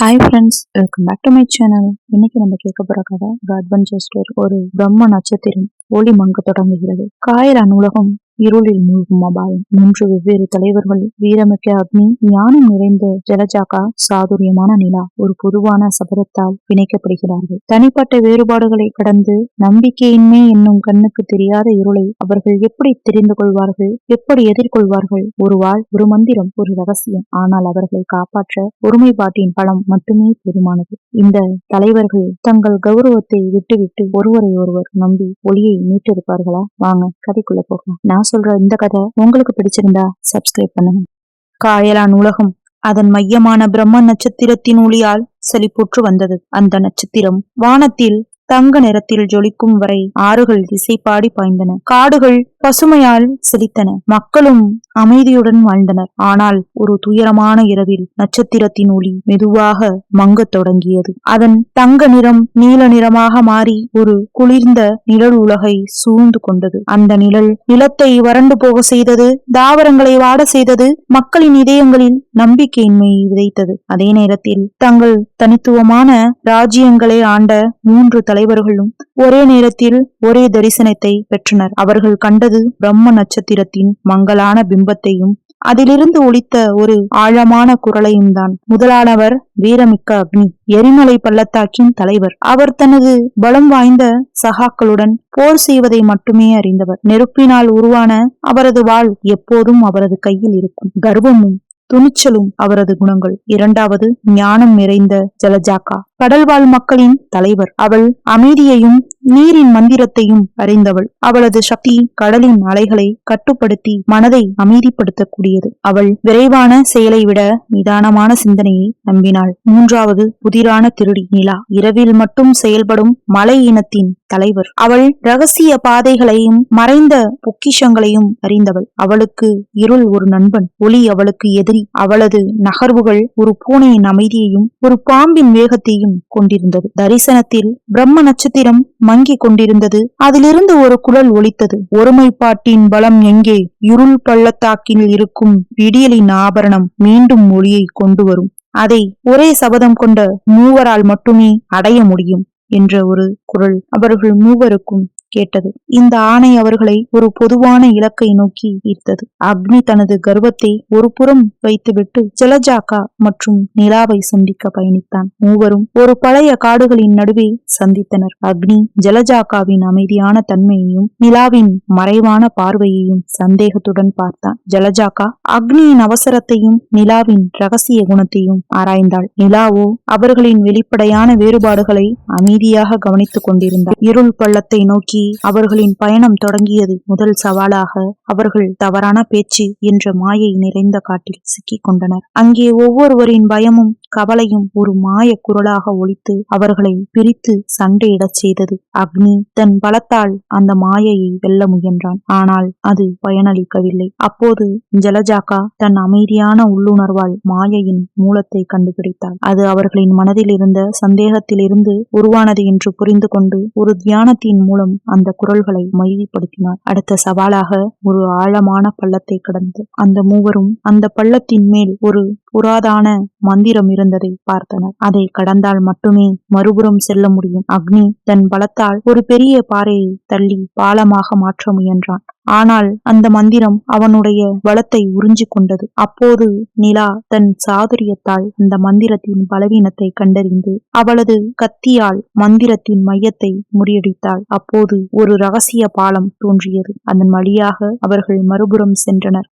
Hi friends welcome back to my channel இன்னைக்கு நம்ம கேட்க போற கதை அட்வென்ச்சர் ஸ்டோரி ஒரு பிரம்ம நட்சத்திரம் ஒளி மங்க தொடங்குகிறது காயல் உலகம் இருளில் மூழ்கும் அபாயம். மூன்று வெவ்வேறு தலைவர்கள் வீரமிக்க அக்னி ஞானம் நிறைந்த ஜலஜாக்கா சாதுரியமான நிலா ஒரு பொதுவான சபதத்தால் பிணைக்கப்படுகிறார்கள். தனிப்பட்ட வேறுபாடுகளை கடந்து நம்பிக்கையின்மை என்னும் கண்ணுக்கு தெரியாத இருளை அவர்கள் எப்படி தெரிந்து கொள்வார்கள் எப்படி எதிர்கொள்வார்கள்? ஒரு வாழ் ஒரு மந்திரம் ஒரு ரகசியம். ஆனால் அவர்களை காப்பாற்ற ஒருமைப்பாட்டின் பலம் மட்டுமே போதுமானது. இந்த தலைவர்கள் தங்கள் கௌரவத்தை விட்டுவிட்டு ஒருவரை ஒருவர் நம்பி ஒளியை மீட்டிருப்பார்களா வாங்க கதைக்குள்ள போகலாம். நான் சொல்ற இந்த கதை உங்களுக்கு பிடிச்சிருந்தா சப்ஸ்கிரைப் பண்ணுங்க. காயலான் உலகம் அதன் மையமான பிரம்ம நட்சத்திரத்தின் ஒளியால் செழிப்புற்று வந்தது. அந்த நட்சத்திரம் வானத்தில் தங்க நிறத்தில் ஜொலிக்கும் வரை ஆறுகள் திசை பாடி பாய்ந்தன. காடுகள் பசுமையால் செழித்தன. மக்களும் அமைதியுடன் வாழ்ந்தனர். ஆனால் ஒரு துயரமான இரவில் நட்சத்திரத்தின் ஒளி மெதுவாக மங்கத் தொடங்கியது. அதன் தங்க நிறம் நீல நிறமாக மாறி ஒரு குளிர்ந்த நிழல் உலகை சூழ்ந்து கொண்டது. அந்த நிழல் நிலத்தை வறண்டு போக செய்தது தாவரங்களை வாட செய்தது மக்களின் இதயங்களில் நம்பிக்கையின்மையை விதைத்தது. அதே நேரத்தில் தங்கள் தனித்துவமான ராஜ்யங்களை ஆண்ட மூன்று தலைவர்களும் ஒரே நேரத்தில் ஒரே தரிசனத்தை பெற்றனர். அவர்கள் கண்டது பிரம்ம நட்சத்திரத்தின் மங்களான பிம்பத்தையும் அதிலிருந்து ஒழித்த ஒரு ஆழமான குரலையும் தான் முதலானவர் வீரமிக்க அக்னி எரிமலை பள்ளத்தாக்கின் தலைவர். அவர் தனது பலம் வாய்ந்த சகாக்களுடன் போர் செய்வதை மட்டுமே அறிந்தவர். நெருப்பினால் உருவான அவரது வாழ் எப்போதும் அவரது கையில் இருக்கும். கர்வமும் துணிச்சலும் அவரது குணங்கள். இரண்டாவது ஞானம் நிறைந்த ஜலஜாக்கா. கடல்வாழ் மக்களின் தலைவர். அவள் அமைதியையும் நீரின் மந்திரத்தையும் அறிந்தவள். அவளது சக்தி கடலின் அலைகளை கட்டுப்படுத்தி மனதை அமைதிப்படுத்தக்கூடியது. அவள் விரைவான செயலை விட நிதானமான சிந்தனையை நம்பினாள். மூன்றாவது புதிரான திருடி நிலா. இரவில் மட்டும் செயல்படும் மலை இனத்தின் தலைவர். அவள் ரகசிய பாதைகளையும் மறைந்த பொக்கிஷங்களையும் அறிந்தவள். அவளுக்கு இருள் ஒரு நண்பன். ஒளி அவளுக்கு எதிரி. அவளது நகர்வுகள் ஒரு பூனையின் அமைதியையும் ஒரு பாம்பின் வேகத்தையும் கொண்டிருந்தது. தரிசனத்தில் பிரம்ம நட்சத்திரம் மங்கிக் கொண்டிருந்தது. அதிலிருந்து ஒரு குழல் ஒலித்தது. ஒருமைப்பாட்டின் பலம் எங்கே? இருள் பள்ளத்தாக்கில் இருக்கும் விடியலின் ஆபரணம் மீண்டும் ஒளியை கொண்டு வரும். அதை ஒரே சபதம் கொண்ட மூவரால் மட்டுமே அடைய முடியும் என்ற ஒரு குரல். அவர்கள் மூவருக்கும் கேட்டது. இந்த ஆணை அவர்களை ஒரு பொதுவான இலக்கை நோக்கி ஈர்த்தது. அக்னி தனது கர்வத்தை ஒரு புறம் வைத்துவிட்டு ஜலஜாக்கா மற்றும் நிலாவை சந்திக்க பயணித்தான். மூவரும் ஒரு பழைய காடுகளின் நடுவே சந்தித்தனர். அக்னி ஜலஜாக்காவின் அமைதியான தன்மையையும் நிலாவின் மறைவான பார்வையையும் சந்தேகத்துடன் பார்த்தான். ஜலஜாக்கா அக்னியின் அவசரத்தையும் நிலாவின் ரகசிய குணத்தையும் ஆராய்ந்தாள். நிலாவோ அவர்களின் வெளிப்படையான வேறுபாடுகளை அமைதியாக கவனித்துக் கொண்டிருந்தார். இருள் பள்ளத்தை நோக்கி அவர்களின் பயணம் தொடங்கியது முதல் சவாலாக அவர்கள் தவறான பேச்சு என்ற மாயை நிறைந்த காட்டில் சிக்கிக் கொண்டனர். அங்கே ஒவ்வொருவரின் பயமும் கவலையும் ஒரு மாய குரலாக ஒழித்து அவர்களை பிரித்து சண்டையிடச் செய்தது. அக்னி தன் பலத்தால் அந்த மாயையை வெல்ல முயன்றான். ஆனால் அது பயனளிக்கவில்லை. அப்போது ஜலஜாக்கா தன் அமைதியான உள்ளுணர்வால் மாயையின் மூலத்தை கண்டுபிடித்தாள். அது அவர்களின் மனதில் இருந்த சந்தேகத்திலிருந்து உருவானது என்று புரிந்து கொண்டு ஒரு தியானத்தின் மூலம் அந்த குரல்களை மைதிப்படுத்தினார் அடுத்த சவாலாக ஒரு ஆழமான பள்ளத்தை கடந்து அந்த மூவரும் அந்த பள்ளத்தின் மேல் ஒரு புராதான மந்திரம் இருந்ததை பார்த்தனர். அதை கடந்தால் மட்டுமே மறுபுறம் செல்ல முடியும். அக்னி தன் பலத்தால் ஒரு பெரிய பாறையை தள்ளி பாலமாக மாற்ற முயன்றான். ஆனால் அந்த மந்திரம் அவனுடைய பலத்தை உறிஞ்சி கொண்டது அப்போது நிலா தன் சாதுரியத்தால் அந்த மந்திரத்தின் பலவீனத்தை கண்டறிந்து அவளது கத்தியால் மந்திரத்தின் மையத்தை முறியடித்தாள். அப்போது ஒரு ரகசிய பாலம் தோன்றியது. அதன் வழியாக அவர்கள் மறுபுறம் சென்றனர்.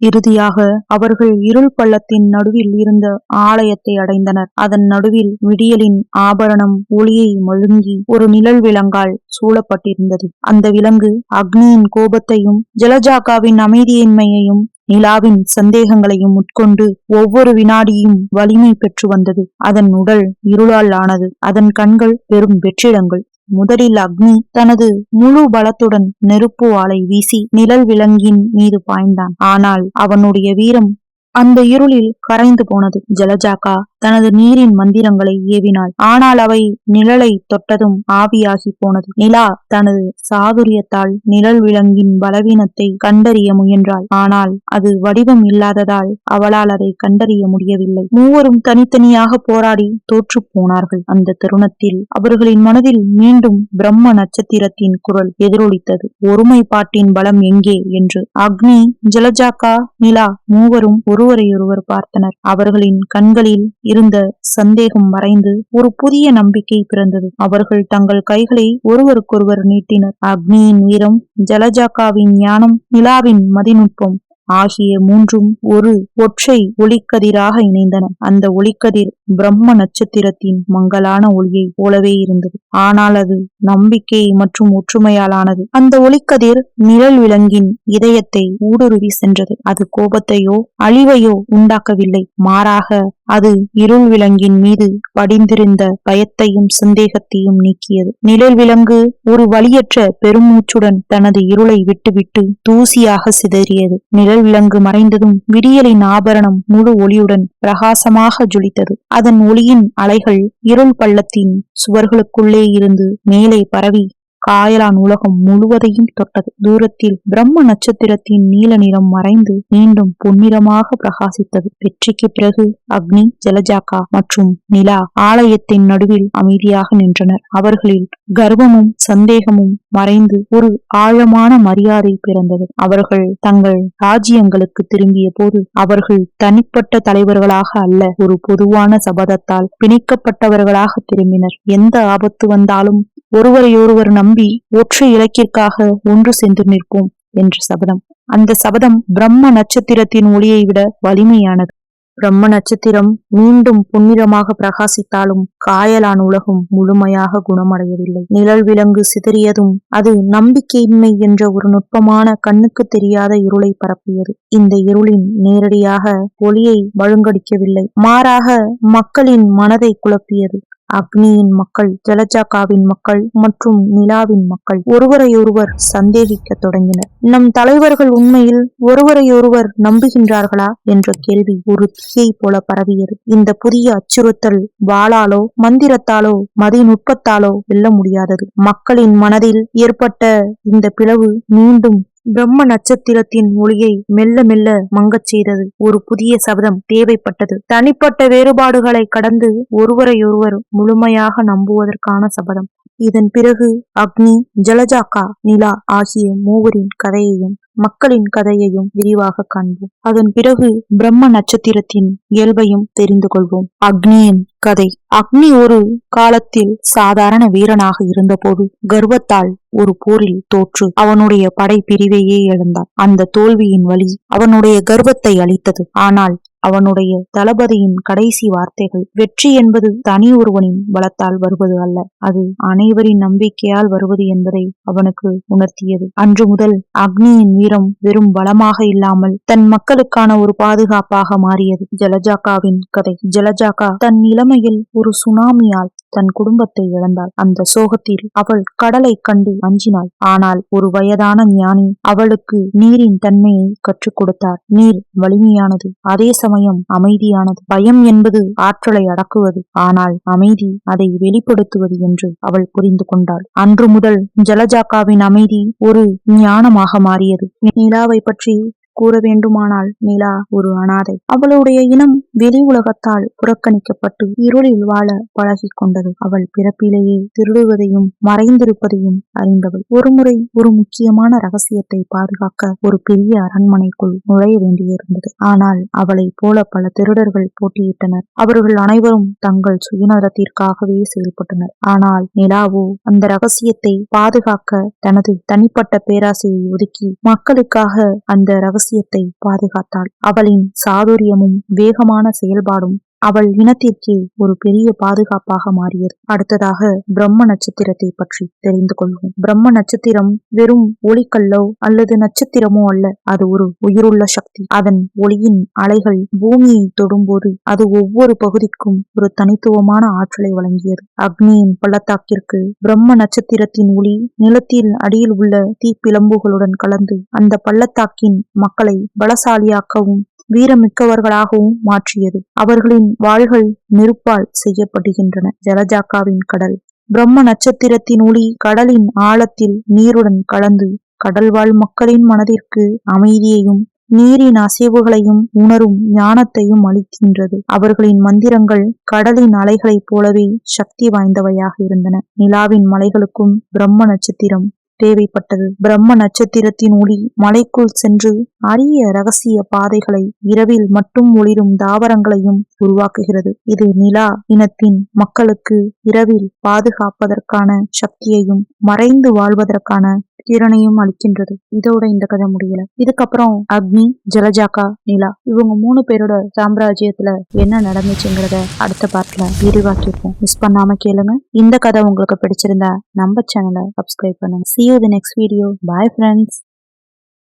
இறுதியாக அவர்கள் இருள் பள்ளத்தின் நடுவில் இருந்த ஆலயத்தை அடைந்தனர். அதன் நடுவில் விடியலின் ஆபரணம் ஒளியை மழுங்கி ஒரு நிழல் விலங்கால் சூழப்பட்டிருந்தது. அந்த விலங்கு அக்னியின் கோபத்தையும் ஜலஜாக்காவின் அமைதியின்மையையும் நிலாவின் சந்தேகங்களையும் உட்கொண்டு ஒவ்வொரு வினாடியும் வலிமை பெற்று வந்தது. அதன் உடல் இருளால் ஆனது. அதன் கண்கள் பெரும் வெற்றிடங்கள். முதலில் அக்னி தனது முழு பலத்துடன் நெருப்பு ஆலை வீசி நிழல் விலங்கின் மீது பாய்ந்தான். ஆனால் அவனுடைய வீரம் அந்த இருளில் கரைந்து போனது. ஜலஜாக்கா தனது நீரின் மந்திரங்களை ஏவினாள். ஆனால் அவை நிழலை தொட்டதும் ஆவியாகி போனது. நிலா தனது சாதுரியத்தால் நிழல் விலங்கின் பலவீனத்தை கண்டறிய முயன்றாள். ஆனால் அது வடிவம் இல்லாததால் அவளால் அதை கண்டறிய முடியவில்லை. மூவரும் தனித்தனியாக போராடி தோற்று போனார்கள். அந்த தருணத்தில் அவர்களின் மனதில் மீண்டும் பிரம்ம நட்சத்திரத்தின் குரல் எதிரொலித்தது. ஒருமைப்பாட்டின் பலம் எங்கே என்று. அக்னி ஜலஜாக்கா நிலா மூவரும் ஒருவரையொருவர் பார்த்தனர். அவர்களின் கண்களில் இருந்த சந்தேகம் மறைந்து ஒரு புதிய நம்பிக்கை பிறந்தது. அவர்கள் தங்கள் கைகளை ஒருவருக்கொருவர் நீட்டினர். அக்னியின் வீரம் ஜலஜாக்காவின் ஞானம் நிலாவின் மதிநுட்பம் ஆகிய மூன்றும் ஒரு ஒற்றை ஒளிக்கதிராக இணைந்தன. அந்த ஒளிக்கதிர் பிரம்ம நட்சத்திரத்தின் மங்கலான ஒளியை போலவே இருந்தது. ஆனால் அது நம்பிக்கை மற்றும் ஒற்றுமையாலானது. அந்த ஒளிக்கதிர் நிழல் விலங்கின் இதயத்தை ஊடுருவி சென்றது. அது கோபத்தையோ அழிவையோ உண்டாக்கவில்லை. மாறாக அது இருள் விலங்கின் மீது படிந்திருந்த பயத்தையும் சந்தேகத்தையும் நீக்கியது. நிழல் விலங்கு ஒரு வழியற்ற பெருமூச்சுடன் தனது இருளை விட்டுவிட்டு தூசியாக சிதறியது. நிழல் விலங்கு மறைந்ததும் விடியலின் ஆபரணம் முழு ஒளியுடன் பிரகாசமாக ஜொலித்தது. அதன் ஒளியின் அலைகள் இருள் பள்ளத்தின் சுவர்களுக்குள்ளே இருந்து மேலே பரவி காயலான் உலகம் முழுவதையும் தொட்டது. தூரத்தில் பிரம்ம நட்சத்திரத்தின் நீல நிறம் மறைந்து மீண்டும் பொன்னிறமாக பிரகாசித்தது. வெற்றிக்கு பிறகு அக்னி ஜலஜாக்கா மற்றும் நிலா ஆலயத்தின் நடுவில் அமைதியாக நின்றனர். அவர்களில் கர்வமும் சந்தேகமும் மறைந்து ஒரு ஆழமான மரியாதை பிறந்தது. அவர்கள் தங்கள் ராஜ்யங்களுக்கு திரும்பிய போது அவர்கள் தனிப்பட்ட தலைவர்களாக அல்ல ஒரு பொதுவான சபதத்தால் பிணைக்கப்பட்டவர்களாக திரும்பினர். எந்த ஆபத்து வந்தாலும் ஒருவரையொருவர் நம்பி நம்பி ஒற்றை இலக்கிற்காக ஒன்று சென்று நிற்போம் என்ற சபதம். அந்த சபதம் பிரம்ம நட்சத்திரத்தின் ஒளியை விட வலிமையானது. பிரம்ம நட்சத்திரம் மீண்டும் புன்னிறமாக பிரகாசித்தாலும் காயலான் உலகம் முழுமையாக குணமடையவில்லை. நிழல் விலங்கு சிதறியதும் அது நம்பிக்கையின்மை என்ற ஒரு நுட்பமான கண்ணுக்கு தெரியாத இருளை பரப்பியது. இந்த இருளின் நேரடியாக ஒளியை வழுங்கடிக்கவில்லை. மாறாக மக்களின் மனதை குழப்பியது. அக்னியின் மக்கள் ஜலஜாக்காவின் மக்கள் மற்றும் நிலாவின் மக்கள் ஒருவரையொருவர் சந்தேகிக்க தொடங்கினர். நம் தலைவர்கள் உண்மையில் ஒருவரையொருவர் நம்புகின்றார்களா என்ற கேள்வி ஒரு தீயை போல பரவியது. இந்த புதிய அச்சுறுத்தல் வாளாலோ மந்திரத்தாலோ மதிநுட்பத்தாலோ வெல்ல முடியாதது. மக்களின் மனதில் ஏற்பட்ட இந்த பிளவு மீண்டும் பிரம்ம நட்சத்திரத்தின் ஒளியை மெல்ல மெல்ல மங்கச் செய்தது. ஒரு புதிய சபதம் தேவைப்பட்டது. தனிப்பட்ட வேறுபாடுகளை கடந்து ஒருவரையொருவர் முழுமையாக நம்புவதற்கான சபதம். இதன் பிறகு அக்னி ஜலஜாக்கா நிலா ஆகிய மூவரின் கதையையும் மக்களின் கதையையும் விரிவாக காண்போம். அதன் பிறகு பிரம்ம நட்சத்திரத்தின் இயல்பையும் தெரிந்து கொள்வோம். அக்னியின் கதை. அக்னி ஒரு காலத்தில் சாதாரண வீரனாக இருந்தபோது கர்வத்தால் ஒரு போரில் தோற்று அவனுடைய படை பிரிவையே இழந்தான் அந்த தோல்வியின் வழி அவனுடைய கர்வத்தை அளித்தது ஆனால் அவனுடைய தளபதியின் கடைசி வார்த்தைகள். வெற்றி என்பது தனி ஒருவனின் பலத்தால் வருவது அல்ல. அது அனைவரின் நம்பிக்கையால் வருவது என்பதை அவனுக்கு உணர்த்தியது. அன்று முதல் அக்னியின் வீரம் வெறும் பலமாக இல்லாமல் தன் மக்களுக்கான ஒரு பாதுகாப்பாக மாறியது. ஜலஜாக்காவின் கதை. ஜலஜாக்கா தன் இளமையில் ஒரு சுனாமியால் தன் குடும்பத்தை இழந்தாள். அந்த சோகத்தில் அவள் கடலை கண்டு அஞ்சினாள். ஆனால் ஒரு வயதான ஞானி அவளுக்கு நீரின் தன்மையை கற்றுக் கொடுத்தார். நீர் வலிமையானது. அதே சமயம் அமைதியானது. பயம் என்பது ஆற்றலை அடக்குவது. ஆனால் அமைதி அதை வெளிப்படுத்துவது என்று அவள் புரிந்து கொண்டாள். அன்று முதல் ஜலஜாக்காவின் அமைதி ஒரு ஞானமாக மாறியது. நிலாவை பற்றி கூற வேண்டுமானால் நிலா ஒரு அனாதை. அவளுடைய இனம் வெளி உலகத்தால் புறக்கணிக்கப்பட்டு இருளில் வாழ பழகி கொண்டது. அவள் பிறப்பிலேயே திருடுவதையும் மறைந்திருப்பதையும் அறிந்தவள். ஒருமுறை ஒரு முக்கியமான ரகசியத்தை பாதுகாக்க ஒரு பெரிய அரண்மனைக்குள் நுழைய வேண்டியிருந்தது. ஆனால் அவளை போல பல திருடர்கள் போட்டியிட்டனர். அவர்கள் அனைவரும் தங்கள் சுயநலத்திற்காகவே செயல்பட்டனர். ஆனால் நிலாவோ அந்த ரகசியத்தை பாதுகாக்க தனது தனிப்பட்ட பேராசையை ஒதுக்கி மக்களுக்காக அந்த ரகசிய ரகசியத்தை பாதுகாத்தாள். அவளின் சாதுரியமும் வேகமான செயல்பாடும் அவள் இனத்திற்கே ஒரு பெரிய பாதுகாப்பாக மாறியது. அடுத்ததாக பிரம்ம நட்சத்திரத்தை பற்றி தெரிந்து கொள்வோம். பிரம்ம நட்சத்திரம் வெறும் ஒளிக்கல்லோ அல்லது நட்சத்திரமோ அல்ல. அது ஒரு உயிருள்ள சக்தி. அதன் ஒளியின் அலைகள் பூமியை தொடும்போது அது ஒவ்வொரு பகுதிக்கும் ஒரு தனித்துவமான ஆற்றலை வழங்கியது. அக்னியின் பள்ளத்தாக்கிற்கு பிரம்ம நட்சத்திரத்தின் ஒளி நிலத்தில் அடியில் உள்ள தீப்பிளம்புகளுடன் கலந்து அந்த பள்ளத்தாக்கின் மக்களை பலசாலியாக்கவும் வீரமிக்கவர்களாகவும் மாற்றியது. அவர்களின் வாள்கள் நெருப்பால் செய்யப்படுகின்றன. ஜலஜாக்காவின் கடல். பிரம்ம நட்சத்திரத்தின் ஒளி கடலின் ஆழத்தில் நீருடன் கலந்து கடல்வாழ் மக்களின் மனதிற்கு அமைதியையும் நீரின் அசைவுகளையும் உணரும் ஞானத்தையும் அளிக்கின்றது. அவர்களின் மந்திரங்கள் கடலின் அலைகளைப் போலவே சக்தி வாய்ந்தவையாக இருந்தன. நிலாவின் மலைகளுக்கும் பிரம்ம நட்சத்திரம் தேவைப்பட்டது. பிரம்ம நட்சத்திரத்தின் ஒளி மலைக்குள் சென்று அரிய ரகசிய பாதைகளை இரவில் மட்டும் ஒளிரும் தாவரங்களையும் உருவாக்குகிறது. இது நிலா இனத்தின் மக்களுக்கு இரவில் பாதுகாப்பதற்கான சக்தியையும் மறைந்து வாழ்வதற்கான கிரணையும் அளிக்கின்றது. இதோட இந்த கதை முடியல. இதுக்கப்புறம் அக்னி ஜலஜாக்கா நிலா இவங்க மூணு பேரோட சாம்ராஜ்யத்துல என்ன நடந்துச்சுங்கிறத அடுத்த பார்ட்ல விரிவாக்கிருப்போம் மிஸ் பண்ணாம கேளுங்க. இந்த கதை உங்களுக்கு பிடிச்சிருந்தா நம்ம சேனலை சப்ஸ்கிரைப் பண்ணுங்க. See you the next video bye friends